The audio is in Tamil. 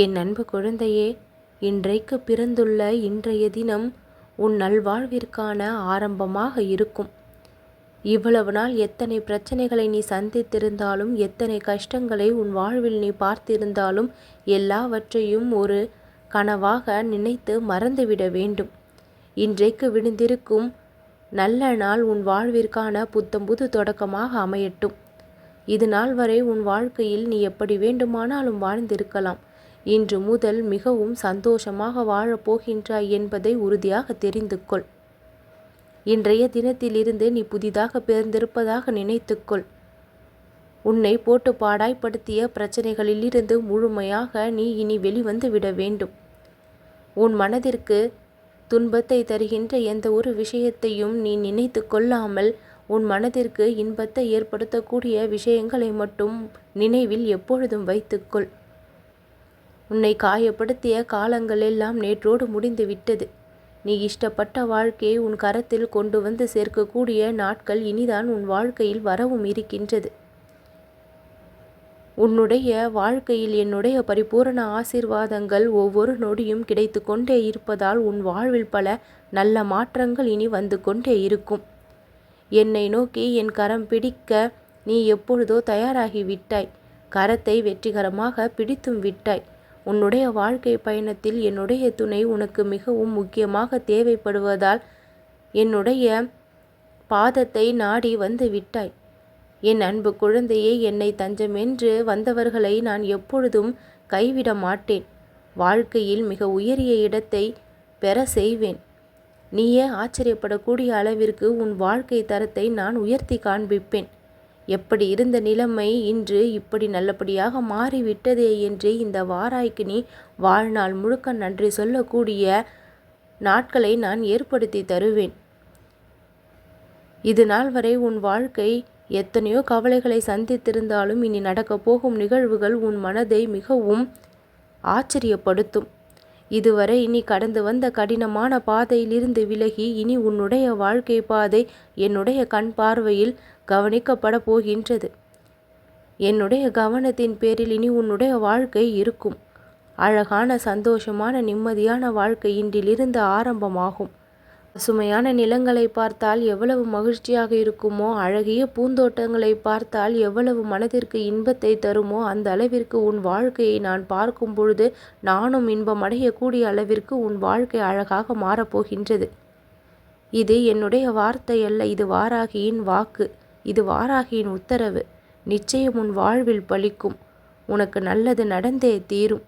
என் அன்பு குழந்தையே இன்றைக்கு பிறந்துள்ள இன்றைய தினம் உன் நல்வாழ்விற்கான ஆரம்பமாக இருக்கும். இவ்வளவு நாள் எத்தனை பிரச்சனைகளை நீ சந்தித்திருந்தாலும் எத்தனை கஷ்டங்களை உன் வாழ்வில் நீ பார்த்திருந்தாலும் எல்லாவற்றையும் ஒரு கனவாக நினைத்து மறந்துவிட வேண்டும். இன்றைக்கு விழுந்திருக்கும் நல்ல நாள் உன் வாழ்விற்கான புத்தம் புது தொடக்கமாக அமையட்டும். இது நாள் வரை உன் வாழ்க்கையில் நீ எப்படி வேண்டுமானாலும் வாழ்ந்திருக்கலாம். இன்று முதல் மிகவும் சந்தோஷமாக வாழப்போகின்றாய் என்பதை உறுதியாக தெரிந்து கொள் இன்றைய தினத்திலிருந்து நீ புதிதாக பிறந்திருப்பதாக நினைத்துக்கொள். உன்னை போட்டு பாடாய்ப்படுத்திய பிரச்சனைகளிலிருந்து முழுமையாக நீ இனி வெளிவந்து விட வேண்டும். உன் மனதிற்கு துன்பத்தை தருகின்ற எந்த ஒரு விஷயத்தையும் நீ நினைத்து கொள்ளாமல் உன் மனதிற்கு இன்பத்தை ஏற்படுத்தக்கூடிய விஷயங்களை மட்டும் நினைவில் எப்பொழுதும் வைத்துக்கொள். உன்னை காயப்படுத்திய காலங்கள் எல்லாம் நேற்றோடு முடிந்து விட்டது. நீ இஷ்டப்பட்ட வாழ்க்கையை உன் கரத்தில் கொண்டு வந்து சேர்க்கக்கூடிய நாட்கள் இனிதான் உன் வாழ்க்கையில் வரவும் இருக்கின்றது. உன்னுடைய வாழ்க்கையில் என்னுடைய பரிபூரண ஆசீர்வாதங்கள் ஒவ்வொரு நொடியும் கிடைத்து கொண்டே இருப்பதால் உன் வாழ்வில் பல நல்ல மாற்றங்கள் இனி வந்து கொண்டே இருக்கும். என்னை நோக்கி என் கரம் பிடிக்க நீ எப்பொழுதோ தயாராகி விட்டாய். கரத்தை வெற்றிகரமாக பிடித்தும் விட்டாய். உன்னுடைய வாழ்க்கை பயணத்தில் என்னுடைய துணை உனக்கு மிகவும் முக்கியமாக தேவைப்படுவதால் என்னுடைய பாதத்தை நாடி வந்து விட்டாய். என் அன்பு குழந்தையே என்னை தஞ்சமென்று வந்தவர்களை நான் எப்பொழுதும் கைவிட மாட்டேன். வாழ்க்கையில் மிக உயரிய இடத்தை பெற செய்வேன். நீயே ஆச்சரியப்படக்கூடிய அளவிற்கு உன் வாழ்க்கை தரத்தை நான் உயர்த்தி காண்பிப்பேன். எப்படி இருந்த நிலைமை இன்று இப்படி நல்லபடியாக மாறிவிட்டதே என்று இந்த வாராய்க்கு நீ வாழ்நாள் முழுக்க நன்றி சொல்லக்கூடிய நாட்களை நான் ஏற்படுத்தி தருவேன். இது நாள் வரை உன் வாழ்க்கை எத்தனையோ கவலைகளை சந்தித்திருந்தாலும் இனி நடக்கப் போகும் நிகழ்வுகள் உன் மனதை மிகவும் ஆச்சரியப்படுத்தும். இதுவரை இனி கடந்து வந்த கடினமான பாதையிலிருந்து விலகி இனி உன்னுடைய வாழ்க்கை பாதை என்னுடைய கண் பார்வையில் கவனிக்கப்பட போகின்றது. என்னுடைய கவனத்தின் பேரில் இனி உன்னுடைய வாழ்க்கை இருக்கும். அழகான சந்தோஷமான நிம்மதியான வாழ்க்கை இன்றிலிருந்து ஆரம்பமாகும். பசுமையான நிலங்களை பார்த்தால் எவ்வளவு மகிழ்ச்சியாக இருக்குமோ அழகிய பூந்தோட்டங்களை பார்த்தால் எவ்வளவு மனதிற்கு இன்பத்தை தருமோ அந்த அளவிற்கு உன் வாழ்க்கையை நான் பார்க்கும் பொழுது நானும் இன்பம் அடையக்கூடிய அளவிற்கு உன் வாழ்க்கை அழகாக மாறப்போகின்றது. இது என்னுடைய வார்த்தை அல்ல இது வாராகியின் வாக்கு. இது வாராகியின் உத்தரவு. நிச்சயம் உன் வாழ்வில் பலிக்கும். உனக்கு நல்லது நடந்தே தீரும்.